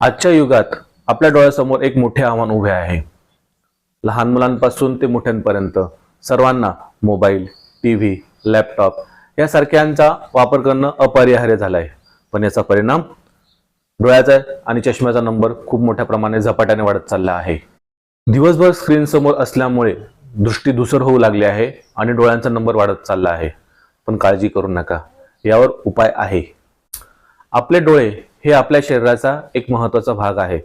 आजच्या युगात आपल्या डोळ्यासमोर एक मोठे आव्हान उभे आहे. लहान मुलांपासून ते मोठ्यांपर्यंत सर्वांना मोबाईल टी व्ही लॅपटॉप यासारख्यांचा वापर करणं अपरिहार्य झालं आहे पण याचा परिणाम डोळ्याचा आणि चष्म्याचा नंबर खूप मोठ्या प्रमाणे झपाट्याने वाढत चालला आहे. दिवसभर स्क्रीन समोर असल्यामुळे दृष्टी धुसर होऊ लागली आहे आणि डोळ्यांचा नंबर वाढत चालला आहे. पण काळजी करू नका. यावर उपाय आहे. आपले डोळे हे आपल्या शरीराचा एक महत्त्वाचा भाग आहे.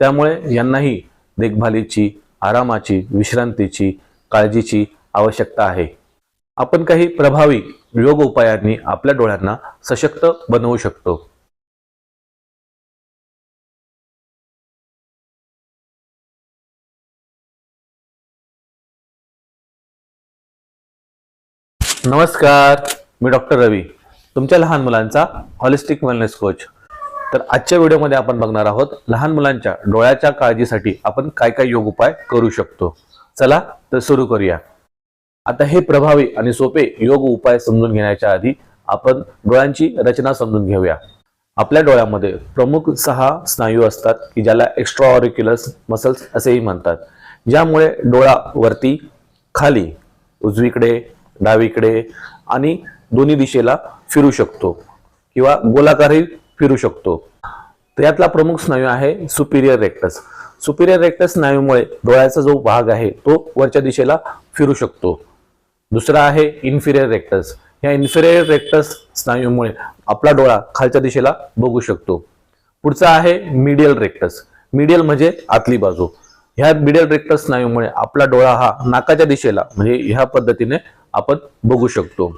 त्यामुळे यांनाही देखभालीची आरामाची विश्रांतीची काळजीची आवश्यकता आहे. आपण काही प्रभावी योग उपायांनी आपल्या डोळ्यांना सशक्त बनवू शकतो. नमस्कार मी डॉक्टर रवी तुमच्या लहान मुलांचा हॉलिस्टिक वेलनेस कोच तर आजच्या व्हिडिओमध्ये आपण बघणार आहोत लहान मुलांच्या डोळ्याच्या काळजीसाठी आपण काय काय योग उपाय करू शकतो. चला तर सुरू करूया. आता हे प्रभावी आणि सोपे योग उपाय समजून घेण्याच्या आधी आपण डोळ्यांची रचना समजून घेऊया. आपल्या डोळ्यामध्ये प्रमुख सहा स्नायू असतात की ज्याला एक्स्ट्रा ऑरिक्युलस मसल्स असेही म्हणतात. ज्यामुळे डोळा वरती खाली उजवीकडे डावीकडे आणि दोन्ही दिशेला फिरू शकतो किंवा गोलाकारही फिरू शकतो. तर यातला प्रमुख स्नायू आहे सुपिरियर रेक्टस सुपिरियर रेक्टस स्नायूमुळे डोळ्याचा जो भाग आहे तो वरच्या दिशेला फिरू शकतो. दुसरा आहे इन्फिरियर रेक्टस या इन्फिरियर रेक्टस स्नायूमुळे आपला डोळा खालच्या दिशेला बघू शकतो. पुढचा आहे मिडियल रेक्टस मिडियल म्हणजे आतली बाजू. ह्या मिडियल रेक्टस स्नायूमुळे आपला डोळा हा नाकाच्या दिशेला म्हणजे ह्या पद्धतीने आपण बघू शकतो.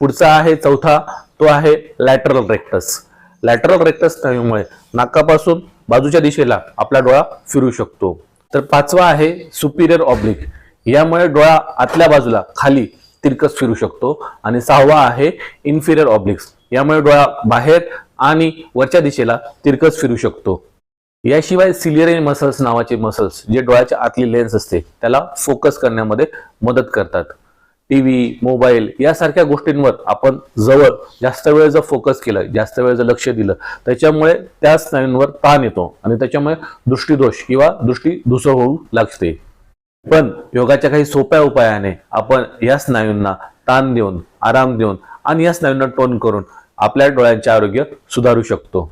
पुढचा आहे चौथा तो आहे लॅटरल रेक्टस लॅटरल रेक्टस स्नायूमुळे नाकापासून बाजूच्या दिशेला आपला डोळा फिरू शकतो. तर पाचवा आहे सुपिरियर ऑब्लिक यामुळे डोळा आतल्या बाजूला खाली तिरकस फिरू शकतो. आणि सहावा आहे इन्फिरियर ऑब्लिक्स यामुळे डोळा बाहेर आणि वरच्या दिशेला तिरकस फिरू शकतो. याशिवाय सिलिअरी मसल्स नावाचे मसल्स जे डोळ्याच्या आतली लेन्स असते त्याला फोकस करण्यामध्ये मदत करतात. टीव्ही मोबाईल यासारख्या गोष्टींवर आपण जवळ जास्त वेळ जर फोकस केलं जास्त वेळ जर लक्ष दिलं त्याच्यामुळे त्या स्नायूंवर ताण येतो आणि त्याच्यामुळे दृष्टीदोष किंवा दृष्टी धुसळ होऊ लागते. पण योगाच्या काही सोप्या उपायाने आपण या स्नायूंना ताण देऊन आराम देऊन आणि या स्नायूंना टोन करून आपल्या डोळ्यांचे आरोग्य सुधारू शकतो.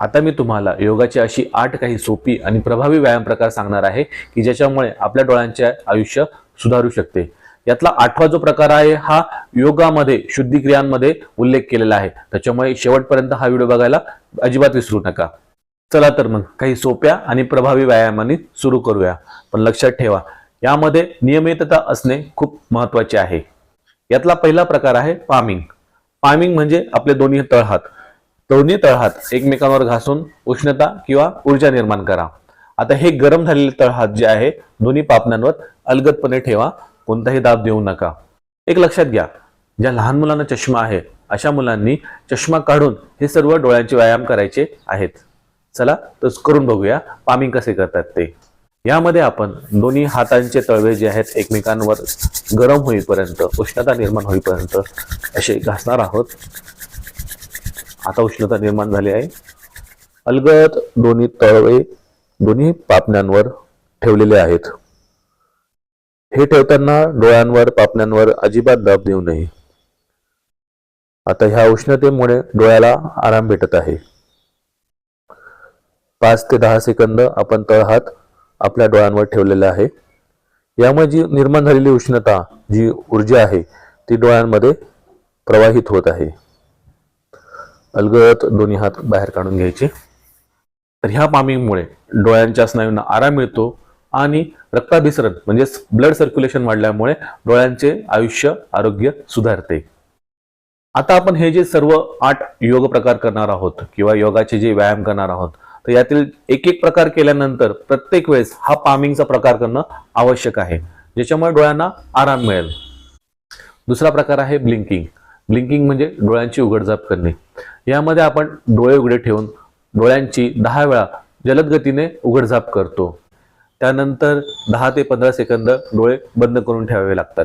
आता मी तुम्हाला योगाची अशी आठ काही सोपी आणि प्रभावी व्यायाम प्रकार सांगणार आहे की ज्याच्यामुळे आपल्या डोळ्यांचे आयुष्य सुधारू शकते. यातला आठवा जो प्रकार आहे हा योगामध्ये शुद्धिक्रियांमध्ये उल्लेख केलेला आहे. त्याच्यामुळे शेवटपर्यंत हा व्हिडिओ बघायला अजिबात विसरू नका. चला तर मग काही सोप्या आणि प्रभावी व्यायामांनी सुरू करूया. पण लक्षात ठेवा यामध्ये नियमितता असणे खूप महत्त्वाचे आहे. यातला पहिला प्रकार आहे पामिंग. पामिंग म्हणजे आपले दोन्ही तळहात दोन्ही तळहात एकमेकांवर घासून उष्णता किंवा ऊर्जा निर्माण करा. आता हे गरम झालेले तळहात जे आहे दोन्ही पापण्यांवर अलगदपणे ठेवा. कोणताही दाब देऊ नका. एक लक्षात घ्या ज्या लहान मुलांना चष्मा आहे अशा मुलांनी चष्मा काढून हे सर्व डोळ्यांचे व्यायाम करायचे आहेत. चला तर करून बघूया पामिंग कसे करतात ते. यामध्ये आपण दोन्ही हातांचे तळवे जे आहेत एकमेकांवर गरम होईपर्यंत उष्णता निर्माण होईपर्यंत असे घासणार आहोत. आता उष्णता निर्माण झाली आहे. अलगद दोन्ही तळवे दोन्ही पापण्यांवर ठेवलेले आहेत. हे ठेवताना डोळ्यांवर पापण्यांवर अजिबात दाब देऊ नये. आता ह्या उष्णतेमुळे डोळ्याला आराम भेटत आहे. पाच ते दहा सेकंद आपण तळहात आपल्या डोळ्यांवर ठेवलेला आहे. यामुळे जी निर्माण झालेली उष्णता जी ऊर्जा आहे ती डोळ्यांमध्ये प्रवाहित होत आहे. अलगद दोन्ही हात बाहेर काढून घ्यायचे. तर ह्या पामिंगमुळे डोळ्यांच्या स्नायूंना आराम मिळतो आणि रक्ताभिसरण म्हणजेच ब्लड सर्क्युलेशन वाढल्यामुळे डोळ्यांचे आयुष्य आरोग्य सुधारते. आता आपण हे जे सर्व आठ योग प्रकार करणार आहोत किंवा योगाचे जे व्यायाम करणार आहोत तर यातील एक एक प्रकार केल्यानंतर प्रत्येक वेळेस हा पामिंगचा प्रकार करणं आवश्यक आहे ज्याच्यामुळे डोळ्यांना आराम मिळेल. दुसरा प्रकार आहे ब्लिंकिंग ब्लिंकिंग म्हणजे डोळ्यांची उघडझाप करणे. यामध्ये आपण डोळे उघडे ठेवून डोळ्यांची दहा वेळा जलद गतीने उघडझाप करतो. त्यानंतर दहा ते पंधरा सेकंद डोळे बंद करून ठेवावे लागतात.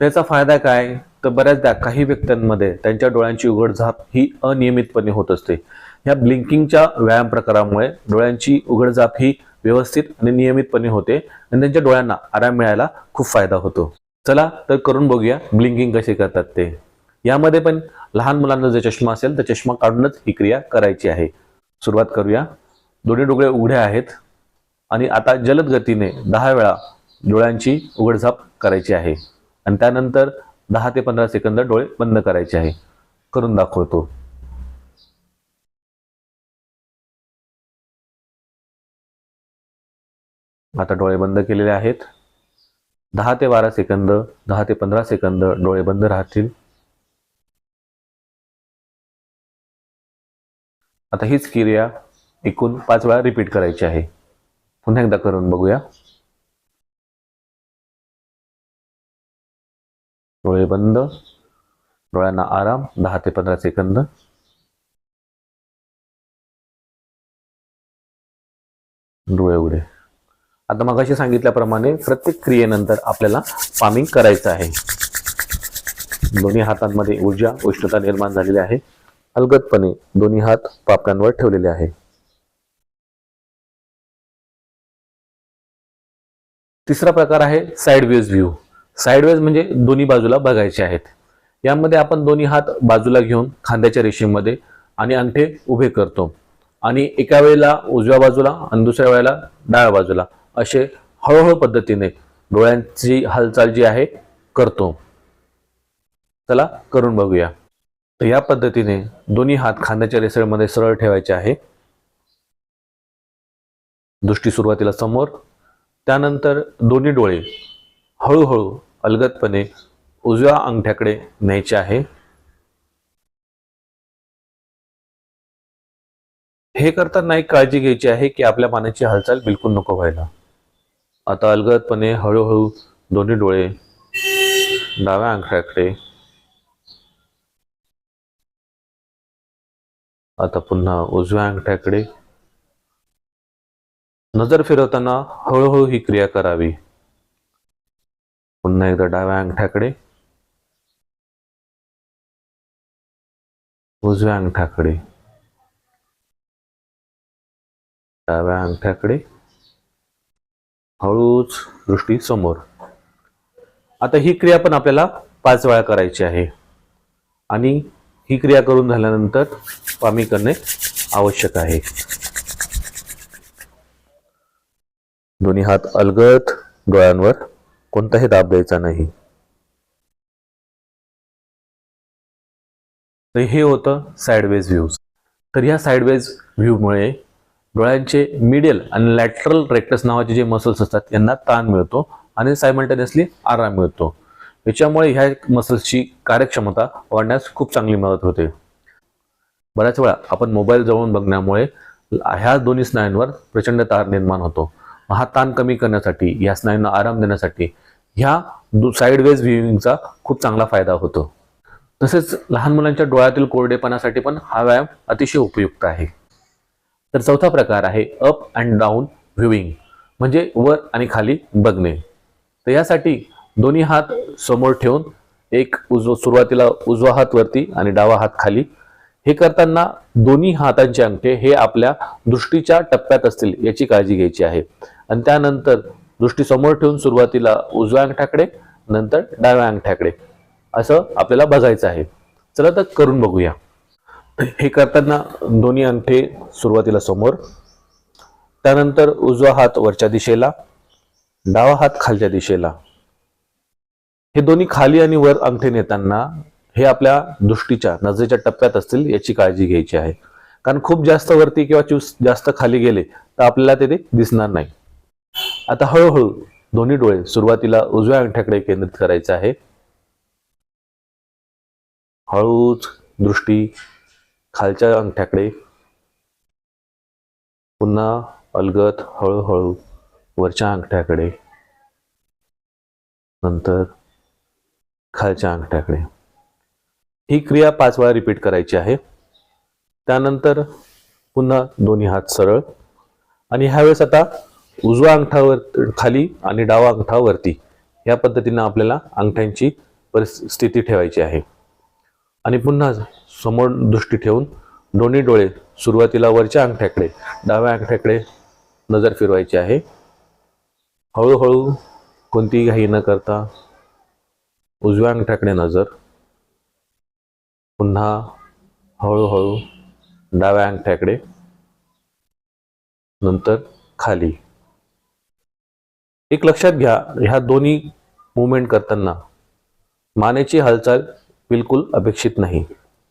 त्याचा फायदा काय? तर बऱ्याचदा काही व्यक्तींमध्ये त्यांच्या डोळ्यांची उघडझाप ही अनियमितपणे होत असते. ह्या ब्लिंकिंगच्या व्यायाम प्रकारामुळे डोळ्यांची उघडझाप ही व्यवस्थित आणि नियमितपणे होते आणि त्यांच्या डोळ्यांना आराम मिळायला खूप फायदा होतो. चला तर करून बघूया ब्लिंकिंग कसे करतात ते. यामध्ये पण लहान मुलांना जर चष्मा असेल तर चष्मा काढूनच ही क्रिया करायची आहे. सुरुवात करूया. दोन्ही डोळे उघडे आहेत. आणि आता जलद गतीने दहा वेळा डोळ्यांची उघडझाप करायची आहे. आणि त्यानंतर दहा ते पंधरा सेकंद डोळे बंद करायचे आहे. करून दाखवतो. आता डोळे बंद केलेले आहेत. दहा ते बारा सेकंद दहा ते पंधरा सेकंद डोळे बंद राहतील. आता हीच क्रिया एकूण पाच वेळा रिपीट करायची आहे. पुन्हा एकदा करून बघूया. डोळे बंद. डोळ्यांना आराम दहा ते पंधरा सेकंद. डोळे उघडे. आता मगाशी सांगितल्याप्रमाणे प्रत्येक क्रियेनंतर आपल्याला फार्मिंग करायचं आहे. दोन्ही हातांमध्ये ऊर्जा उष्णता निर्माण झालेली आहे. अलगदपणे दोन्ही हात पापण्यांवर ठेवलेले आहे. तिसरा प्रकार आहे साईडवेज व्ह्यू साईडवेज म्हणजे दोन्ही बाजूला बघायचे आहेत. यामध्ये आपण दोन्ही हात बाजूला घेऊन खांद्याच्या रेषेमध्ये आणि अंगठे उभे करतो. आणि एका वेळेला उजव्या बाजूला आणि दुसऱ्या वेळेला डाव्या बाजूला असे हळूहळू पद्धतीने डोळ्यांची हालचाल जी आहे करतो. चला करून बघूया. तर या पद्धतीने दोन्ही हात खांद्याच्या रेसळमध्ये सरळ ठेवायचे आहे. दृष्टी सुरुवातीला समोर त्यानंतर दोन्ही डोळे हळूहळू अलगतपणे उजव्या अंगठ्याकडे न्यायचे आहे. हे करताना एक काळजी घ्यायची आहे की आपल्या पाण्याची हालचाल बिलकुल नको व्हायला. आता अलगदपणे हळूहळू दोन्ही डोळे डाव्या अंगठ्याकडे. आता पुन्हा उजव्या अंगठ्याकडे. नजर फिरवताना हळूहळू ही क्रिया करावी. पुन्हा एकदा डाव्या अंगठ्याकडे. उजव्या अंगठ्याकडे. डाव्या अंगठ्याकडे. हळूच दृष्टी समोर. आता ही क्रिया पण आपल्याला पाच वेळा करायची आहे. आणि ही क्रिया करून झाल्यानंतर पामी करणे आवश्यक आहे. दोन्ही हात अलगत डोळ्यांवर. कोणताही दाब द्यायचा नाही. तर हे होतं साईडवेज व्ह्यूज तर ह्या साईडवेज व्ह्यूमुळे डोळ्यांचे मिडियल आणि लॅटरल रेक्टस नावाचे जे मसल्स असतात यांना ताण मिळतो आणि सायमल्टेनियसली आराम मिळतो. याच्यामुळे ह्या मसल्सची कार्यक्षमता वाढण्यास खूप चांगली मदत होते. बऱ्याच वेळा आपण मोबाईल जवळून बघण्यामुळे ह्या दोन्ही स्नायूंवर प्रचंड तार निर्माण होतो. हा ताण कमी करण्यासाठी या स्नायूंना आराम देण्यासाठी ह्या साईडवेज व्ह्यूइंगचा खूप चांगला फायदा होतो. तसेच लहान मुलांच्या डोळ्यातील कोरडेपणासाठी पण हा व्यायाम अतिशय उपयुक्त आहे. तर चौथा प्रकार आहे अप अँड डाऊन व्ह्यूइंग म्हणजे वर आणि खाली बघणे. तर यासाठी दोन्ही हात समोर ठेवून एक उजव सुरुवातीला उजवा हात वरती आणि डावा हात खाली हे करताना दोन्ही हातांचे अंगठे हे आपल्या दृष्टीच्या टप्प्यात असतील याची काळजी घ्यायची आहे. आणि त्यानंतर दृष्टी समोर ठेवून सुरुवातीला उजव्या अंगठाकडे नंतर डाव्या अंगठाकडे. असं आपल्याला बघायचं आहे. चला तर करून बघूया. हे करताना दोन्ही अंगठे सुरुवातीला समोर त्यानंतर उजवा हात वरच्या दिशेला डावा हात खालच्या दिशेला. हे दोन्ही खाली आणि वर अंगठे नेताना हे आपल्या दृष्टीच्या नजरेच्या टप्प्यात असतील याची काळजी घ्यायची आहे. कारण खूप जास्त वरती किंवा चूस जास्त खाली गेले तर आपल्याला ते दिसणार नाही. आता हळूहळू दोन्ही डोळे सुरुवातीला उजव्या अंगठ्याकडे केंद्रित करायचे आहे. हळूच दृष्टी खालच्या अंगठ्याकडे. पुन्हा अलगत हळूहळू वरच्या अंगठ्याकडे. नंतर खालच्या अंगठ्याकडे. ही क्रिया पाच वेळा रिपीट करायची आहे. त्यानंतर पुन्हा दोन्ही हात सरळ. आणि ह्यावेळेस आता उजवा अंगठावर खाली आणि डावा अंगठावरती. या पद्धतीनं आपल्याला अंगठ्यांची परिस्थिती ठेवायची आहे. आणि पुन्हा समोर दृष्टी ठेवून दोन्ही डोळे सुरुवातीला वरच्या अंगठ्याकडे डाव्या अंगठ्याकडे नजर फिरवायची आहे. हळूहळू कोणतीही घाई न करता उजव्या अंगठ्याकडे नजर पुन्हा हळूहळू डाव्या अंगठ्याकडे नंतर खाली. एक लक्षात घ्या ह्या दोन्ही मुवमेंट करताना मानेची हालचाल बिलकुल अपेक्षित नाही.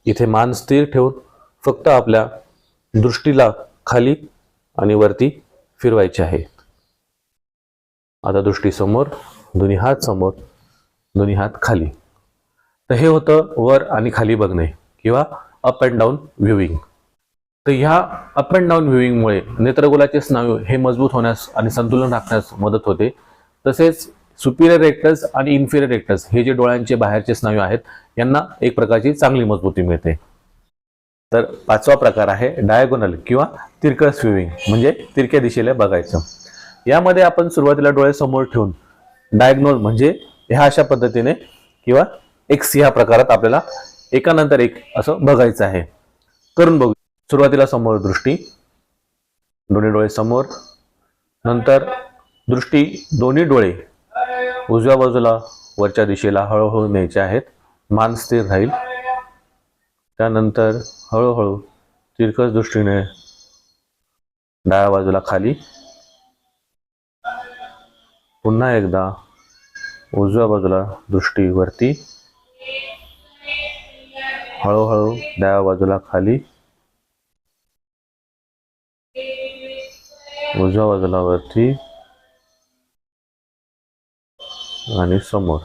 इथे मान स्थिर ठेवून फक्त आपल्या दृष्टीला खाली आणि वरती फिरवायचे आहे. आता दृष्टी समोर दोन्ही हात समोर दोन्ही हात खाली. तर हे होतं वर आणि खाली बघणे किंवा अप अँड डाऊन व्ह्यूविंग तर ह्या अप अँड डाऊन व्ह्यूइंगमुळे नेत्रगोलाचे स्नायू हे मजबूत होण्यास आणि संतुलन राखण्यास मदत होते. तसेच सुपिरियर रेक्टस आणि इन्फिरियर रेक्टस हे जे डोळ्यांचे बाहेरचे स्नायू आहेत यांना एक प्रकारची चांगली मजबूती मिळते. तर पाचवा प्रकार आहे डायगोनल किंवा तिरकस स्विविंग म्हणजे तिरक्या दिशेला बघायचं. यामध्ये आपण सुरुवातीला डोळे समोर ठेवून डायग्नोल म्हणजे ह्या अशा पद्धतीने किंवा एक्स ह्या प्रकारात आपल्याला एकानंतर एक असं बघायचं आहे. करून बघू. सुरुवातीला समोर दृष्टी दोन्ही डोळे समोर नंतर दृष्टी दोन्ही डोळे उजव्या बाजूला वरच्या दिशेला हळूहळू न्यायचे आहेत. मान स्थिर राहील. त्यानंतर हळूहळू तिरकस दृष्टीने डाव्या बाजूला खाली. पुन्हा एकदा उजव्या बाजूला दृष्टी वरती. हळूहळू डाव्या बाजूला खाली. उजव्या बाजूला वरती आणि समोर.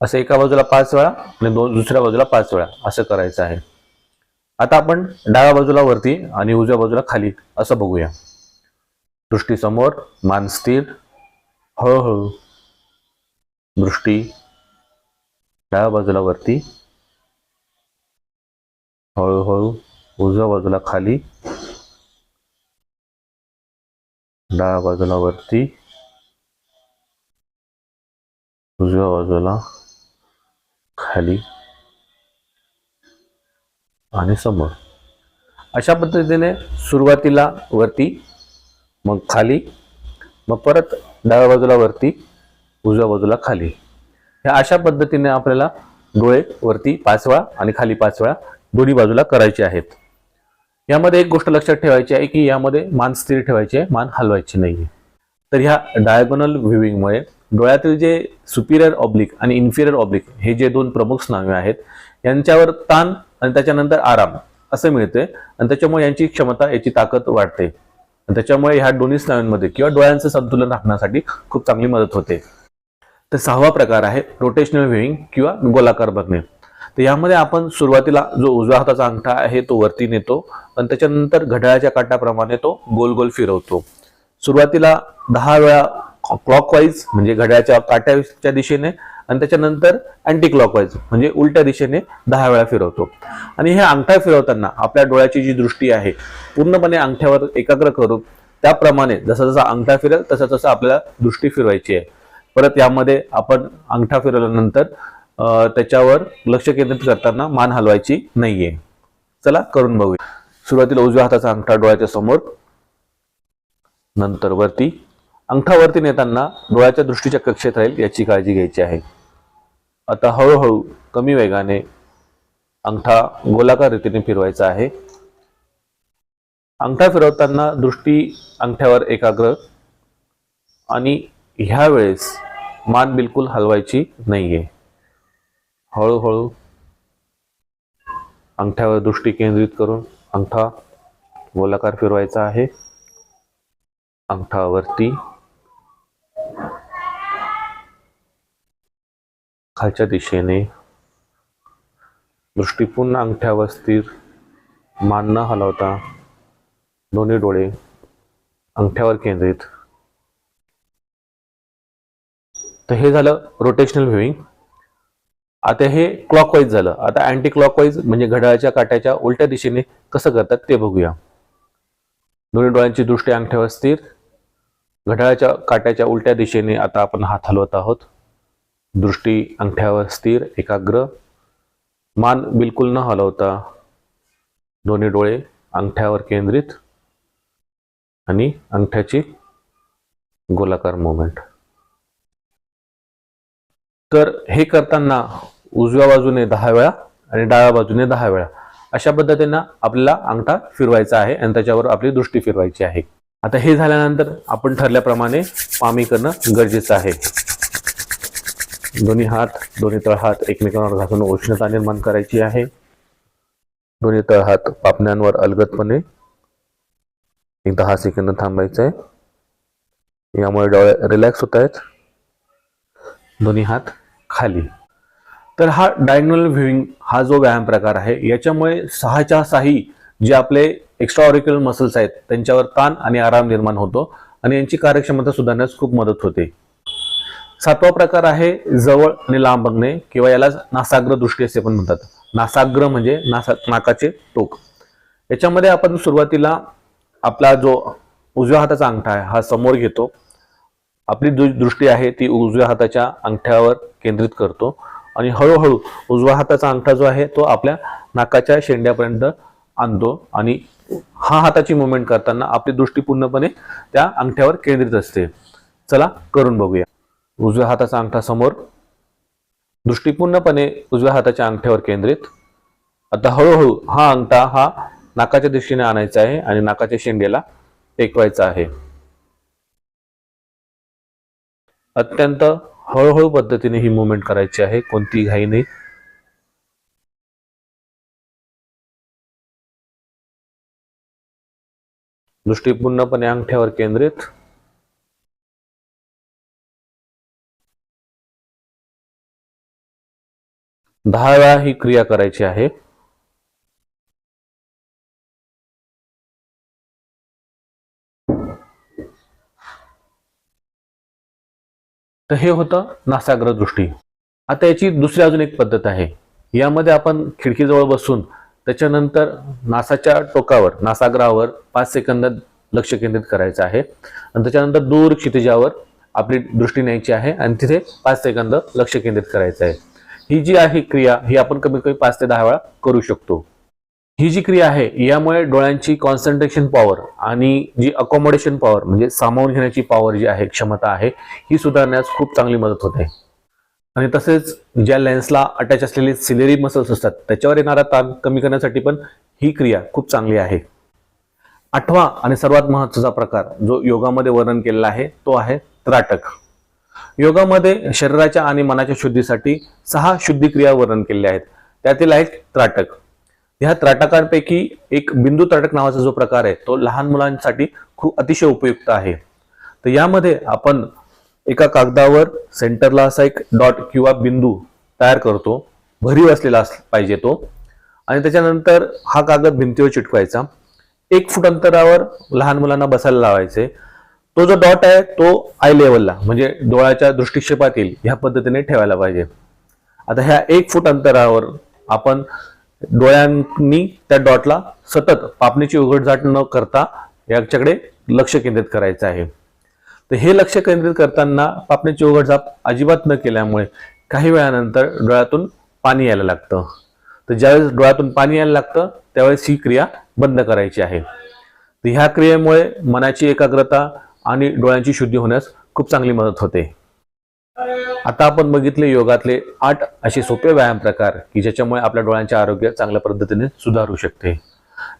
असं एका बाजूला पाच वेळा आणि दोन दुसऱ्या बाजूला पाच वेळा असं करायचं आहे. आता आपण डाव्या बाजूला वरती आणि उजव्या बाजूला खाली असं बघूया. दृष्टी समोर मान स्थिर हळूहळू. दृष्टी डाव्या बाजूला वरती हळूहळू. उजव्या बाजूला खाली डाव्या बाजूला वरती उजव्या बाजूला खाली. आणि समोर. अशा पद्धतीने सुरुवातीला वरती मग खाली मग परत डाव्या बाजूला वरती उजव्या बाजूला खाली. ह्या अशा पद्धतीने आपल्याला डोळे वरती पाच वेळा आणि खाली पाच वेळा दोन्ही बाजूला करायचे आहेत. यामध्ये एक गोष्ट लक्षात ठेवायची आहे की यामध्ये मान स्थिर ठेवायची आहे मान हलवायची नाही तर ह्या डायगोनल व्ह्यूइंगमुळे डोळ्यातील जे सुपिरियर ऑब्लिक आणि इन्फिरियर ऑब्लिक हे जे दोन प्रमुख स्नायू आहेत यांच्यावर ताण आणि त्याच्यानंतर आराम असं मिळते आणि त्याच्यामुळे यांची क्षमता याची ताकद वाढते. आणि त्याच्यामुळे ह्या दोन्ही स्नायूंमध्ये किंवा डोळ्यांचं संतुलन राखण्यासाठी खूप चांगली मदत होते. तर सहावा प्रकार आहे रोटेशनल व्ह्यूइंग किंवा गोलाकार बघणे. तर यामध्ये आपण सुरुवातीला जो उजव्या हाताचा अंगठा आहे तो वरती नेतो आणि त्याच्यानंतर घड्याळाच्या काट्याप्रमाणे तो गोल गोल फिरवतो. सुरुवातीला दहा वेळा क्लॉकवाईज म्हणजे घड्याळाच्या काट्याच्या दिशेने आणि त्याच्यानंतर अँटी क्लॉकवाईज म्हणजे उलट्या दिशेने दहा वेळा फिरवतो. आणि हे अंगठा फिरवताना आपल्या डोळ्याची जी दृष्टी आहे पूर्णपणे अंगठ्यावर एकाग्र करून त्याप्रमाणे जसा जसा अंगठा फिरेल तसा तसा आपल्याला दृष्टी फिरवायची आहे. परत यामध्ये आपण अंगठा फिरवल्यानंतर त्याच्यावर लक्ष केंद्रित करताना मान हलवायची नाहीये. चला करून बघूया. सुरुवातीला उजव्या हाताचा अंगठा डोळ्याच्या समोर नंतर वरती. अंगठावरती नेताना डोळ्याच्या दृष्टीच्या कक्षेत राहील याची काळजी घ्यायची आहे. आता हळूहळू कमी वेगाने अंगठा गोलाकार रीतीने फिरवायचा आहे. अंगठा फिरवताना दृष्टी अंगठ्यावर एकाग्र आणि ह्या वेळेस मान बिलकुल हलवायची नाहीये. हळूहळू अंगठ्यावर दृष्टी केंद्रित करून अंगठा गोलाकार फिरवायचा आहे. अंगठावरती खालच्या दिशेने दृष्टी पुन्हा अंगठ्यावर स्थिर मान न हलवता दोन्ही डोळे अंगठ्यावर केंद्रित. तर हे झालं रोटेशनल व्ह्यूइंग आता हे क्लॉकवाईज झालं. आता अँटी क्लॉकवाईज म्हणजे घड्याळाच्या काट्याच्या उलट्या दिशेने कसं करतात ते बघूया. दोन्ही डोळ्यांची दृष्टी अंगठ्यावर स्थिर. घड्याळाच्या काट्याच्या उलट्या दिशेने आता आपण हात हलवत आहोत. दृष्टी अंगठ्यावर स्थिर एकाग्र. मान बिलकुल न हलवता दोन्ही डोळे अंगठ्यावर केंद्रित आणि अंगठ्याची गोलाकार मुवमेंट तर हे करताना उजव्या बाजूने दहा वेळा आणि डाव्या बाजूने दहा वेळा. अशा पद्धतीनं आपल्याला अंगठा फिरवायचा आहे आणि त्याच्यावर आपली दृष्टी फिरवायची आहे. आता हे झाल्यानंतर आपण ठरल्याप्रमाणे पामी करणं गरजेचं आहे. दोन्ही हात दोन्ही तळहात एकमेकांवर घासून उष्णता निर्माण करायची आहे. दोन्ही तळहात पापण्यांवर अलगदपणे एक दहा सेकंद थांबायचं आहे यामुळे डोळे रिलॅक्स होत आहेत दोन्ही हात खाली. तर हा डायग्नल व्ह्यूइंग हा जो व्यायाम प्रकार आहे याच्यामुळे सहाच्या साही जे आपले एक्स्ट्रा ऑरिक्युलर मसल्स आहेत त्यांच्यावर ताण आणि आराम निर्माण होतो आणि यांची कार्यक्षमता सुधारण्यास खूप मदत होते. सातवा प्रकार आहे जवळ आणि लांब बघणे किंवा याला नासाग्र दृष्टी असे पण म्हणतात. नासाग्र म्हणजे नासा नाकाचे टोक. याच्यामध्ये आपण सुरुवातीला आपला जो उजव्या हाताचा अंगठा आहे हा समोर घेतो. आपली दृष्टी आहे ती उजव्या हाताच्या अंगठ्यावर केंद्रित करतो. आणि हळूहळू उजव्या हाताचा अंगठा जो आहे तो आपल्या नाकाच्या शेंड्यापर्यंत आणतो. आणि हा हाताची मुवमेंट करताना आपली दृष्टी पूर्णपणे त्या अंगठ्यावर केंद्रित असते. चला करून बघूया. उजव्या हाताचा अंगठा समोर. दृष्टी पूर्णपणे उजव्या हाताच्या अंगठ्यावर केंद्रित. आता हळूहळू हा अंगठा हा नाकाच्या दिशेने आणायचा आहे आणि नाकाच्या शेंड्याला टेकवायचा आहे. अत्यंत हळूहळू पद्धतीने ही मुवमेंट करायची आहे. कोणती घाई नाही. दृष्टी पूर्णपणे अंगठ्यावर केंद्रित. दहा वेळा ही क्रिया करायची आहे. तर हे होतं नासाग्र दृष्टी. आता याची दुसरी अजून एक पद्धत आहे. यामध्ये आपण खिडकीजवळ बसून त्याच्यानंतर नासाच्या टोकावर नासाग्रावर पाच सेकंद लक्ष केंद्रित करायचं आहे. आणि त्याच्यानंतर दूर क्षितिजावर आपली दृष्टी न्यायची आहे आणि तिथे पाच सेकंद लक्ष केंद्रित करायचं आहे. ही जी आहे क्रिया ही आपण कमीत कमी पाच ते दहा वेळा करू शकतो. ही जी क्रिया आहे यामुळे डोळ्यांची कॉन्सन्ट्रेशन पॉवर आणि जी अकोमोडेशन पॉवर म्हणजे सामावून घेण्याची पॉवर जी आहे क्षमता आहे ही सुधारण्यास खूप चांगली मदत होते. आणि तसेच ज्या लेन्सला अटॅच असलेले सिलेरी मसल्स असतात त्याच्यावर येणारा ताण कमी करण्यासाठी पण ही क्रिया खूप चांगली आहे. आठवा आणि सर्वात महत्त्वाचा प्रकार जो योगामध्ये वर्णन केलेला आहे तो आहे त्राटक. योगामध्ये शरीराच्या आणि मनाच्या शुद्धीसाठी सहा शुद्धी क्रिया वर्णन केलेल्या आहेत. त्यातील आहेत त्राटक. ह्या त्राटकांपैकी एक बिंदू त्राटक नावाचा जो प्रकार आहे तो लहान मुलांसाठी खूप अतिशय उपयुक्त आहे. तर यामध्ये आपण एका कागदावर सेंटरला असा एक डॉट किंवा बिंदू तयार करतो. भरीव असलेला अस- पाहिजे तो. आणि त्याच्यानंतर हा कागद भिंतीवर चिटकवायचा. एक फूट अंतरावर लहान मुलांना बसायला लावायचे. तो जो डॉट आहे तो आय लेवलला म्हणजे डोळ्याच्या दृष्टिक्षेपात येईल ह्या पद्धतीने ठेवायला पाहिजे. आता ह्या एक फूट अंतरावर आपण डोळ्यांनी त्या डॉटला सतत पापणीची उघडझाट न करता याच्याकडे लक्ष केंद्रित करायचं आहे. तर हे लक्ष केंद्रित करताना पापणीची उघडझाप अजिबात न केल्यामुळे काही वेळानंतर डोळ्यातून पाणी यायला लागतं. तर ज्यावेळेस डोळ्यातून पाणी यायला लागतं त्यावेळेस ही क्रिया बंद करायची आहे. तर ह्या क्रियेमुळे मनाची एकाग्रता आणि डोळ्यांची शुद्धी होण्यास खूप चांगली मदत होते. आता आपण बघितले योगातले आठ असे सोपे व्यायाम प्रकार की ज्याच्यामुळे आपल्या डोळ्यांचे आरोग्य चांगल्या पद्धतीने सुधारू शकते.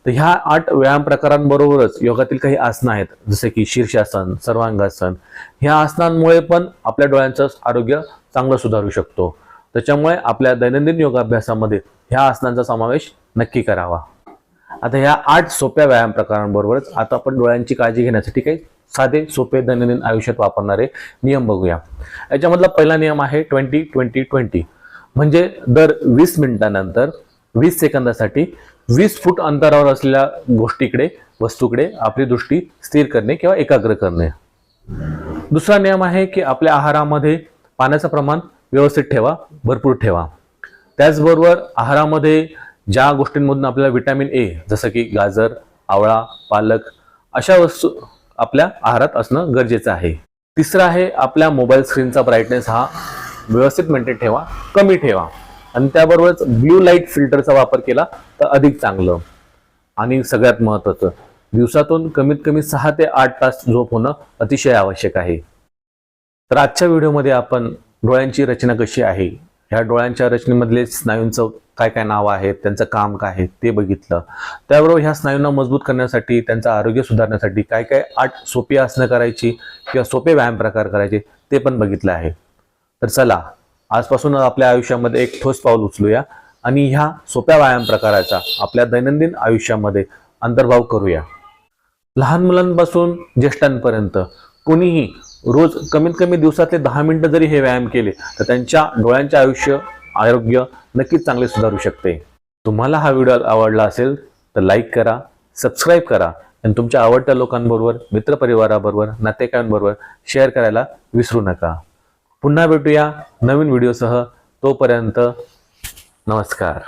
तर ह्या आठ व्यायाम प्रकारांबरोबरच योगातील काही आसनं आहेत जसे की शीर्षासन सर्वांगासन ह्या आसनांमुळे पण आपल्या डोळ्यांचं आरोग्य चांगलं सुधारू शकतो. त्याच्यामुळे आपल्या दैनंदिन योगाभ्यासामध्ये ह्या आसनांचा समावेश नक्की करावा. आता ह्या आठ सोप्या व्यायाम प्रकारांबरोबरच आता आपण डोळ्यांची काळजी घेण्यासाठी काही साधे सोपे दैनंदिन आयुष्यात वापरणारे नियम बघूया. याच्यामधला पहिला नियम आहे ट्वेंटी ट्वेंटी ट्वेंटी. म्हणजे दर वीस मिनिटानंतर वीस सेकंदासाठी वीस फूट अंतरावर असलेल्या गोष्टीकडे वस्तूकडे आपली दृष्टी स्थिर करणे किंवा एकाग्र करणे. दुसरा नियम आहे की आपल्या आहारामध्ये पाण्याचं प्रमाण व्यवस्थित ठेवा भरपूर ठेवा. त्याचबरोबर आहारामध्ये ज्या गोष्टींमधून आपल्याला विटॅमिन ए जसं की गाजर आवळा पालक अशा वस्तू आपल्या आहारात असणं गरजेचं आहे. तिसरं आहे आपल्या मोबाईल स्क्रीनचा ब्राईटनेस हा व्यवस्थित मेंटेन ठेवा कमी ठेवा. आणि त्याबरोबरच ब्ल्यू लाइट फिल्टरचा वापर केला तर अधिक चांगलं. आणि सगळ्यात महत्त्वाचं दिवसातून कमीत कमी सहा ते आठ तास झोप होणं अतिशय आवश्यक आहे. तर आजच्या व्हिडिओमध्ये आपण डोळ्यांची रचना कशी आहे? ह्या डोळ्यांच्या रचनेमधले स्नायूंचं काय काय नाव आहेत त्यांचं काम काय आहे ते बघितलं. त्याबरोबर ह्या स्नायूंना मजबूत करण्यासाठी त्यांचं आरोग्य सुधारण्यासाठी काय काय आठ सोपी आसनं करायची किंवा सोपे व्यायाम प्रकार करायचे ते पण बघितलं आहे. तर चला आजपासून आपल्या आयुष्यामध्ये एक ठोस पाऊल उचलूया आणि ह्या सोप्या व्यायाम प्रकाराचा आपल्या दैनंदिन आयुष्यामध्ये अंतर्भाव करूया. लहान मुलांपासून ज्येष्ठांपर्यंत कोणीही रोज कमीत कमी दिवसातले दहा मिनिटं जरी हे व्यायाम केले तर त्यांच्या डोळ्यांचे आयुष्य आरोग्य नक्कीच चांगले सुधारू शकते. तुम्हाला हा व्हिडिओ आवडला असेल तर लाईक करा सबस्क्राईब करा आणि तुमच्या आवडत्या लोकांबरोबर मित्रपरिवाराबरोबर नातेवाईकांबरोबर शेअर करायला विसरू नका. पुन्हा भेटूया नवीन व्हिडिओसह. तोपर्यंत नमस्कार.